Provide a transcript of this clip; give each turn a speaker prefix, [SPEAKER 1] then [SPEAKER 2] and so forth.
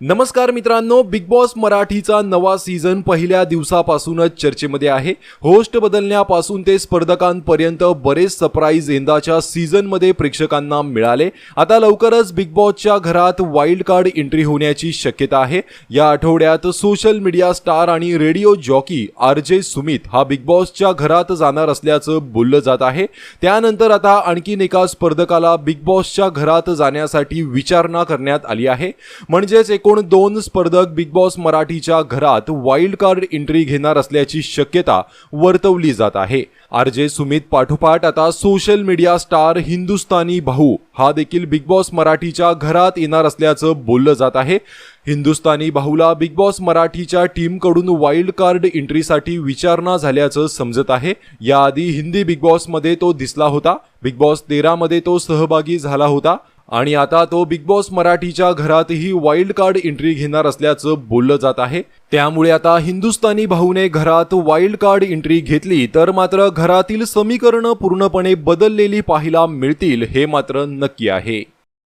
[SPEAKER 1] नमस्कार मित्रांनो big boss मराठीचा नवा सीझन पहिल्या दिवसापासूनच चर्चेमध्ये आहे. होस्ट बदलण्यापासून ते स्पर्धकांपर्यंत बरेच सरप्राईज यंदाच्या सीझनमध्ये प्रेक्षकांना मिळाले. आता लवकरच बिग बॉसच्या घरात वाईल्ड कार्ड एंट्री होण्याची शक्यता आहे. या आठवड्यात सोशल मीडिया स्टार आणि radio jockey R J Sumit हा बिग बॉसच्या घरात जाणार असल्याचं बोललं जात आहे. त्यानंतर आता आणखीन एका स्पर्धकाला बिग बॉसच्या घरात जाण्यासाठी विचारणा करण्यात आली आहे. म्हणजेच एक एकूण दोन स्पर्धक बिग बॉस मराठीच्या घरात वाईल्ड कार्ड एंट्री घेणार असल्याची शक्यता वर्तवली जात आहे. आर जे सुमित पाठोपाठ आता सोशल मीडिया स्टार हिंदुस्थानी भाऊ हा देखील बिग बॉस मराठीच्या घरात येणार असल्याचं बोललं जात आहे. हिंदुस्थानी भाऊला बिग बॉस मराठीच्या टीमकडून वाईल्ड कार्ड एंट्रीसाठी विचारणा झाल्याचं समजत आहे. याआधी हिंदी बिग बॉसमध्ये तो दिसला होता. बिग बॉस तेरामध्ये तो सहभागी झाला होता. आणि आता तो बिग बॉस मराठीच्या घरातही वाईल्ड कार्ड एंट्री घेणार असल्याचं बोललं जात आहे. त्यामुळे आता हिंदुस्थानी भाऊने घरात वाईल्ड कार्ड एंट्री घेतली तर मात्र घरातील समीकरणं पूर्णपणे बदललेली पाहायला मिळतील हे मात्र नक्की आहे.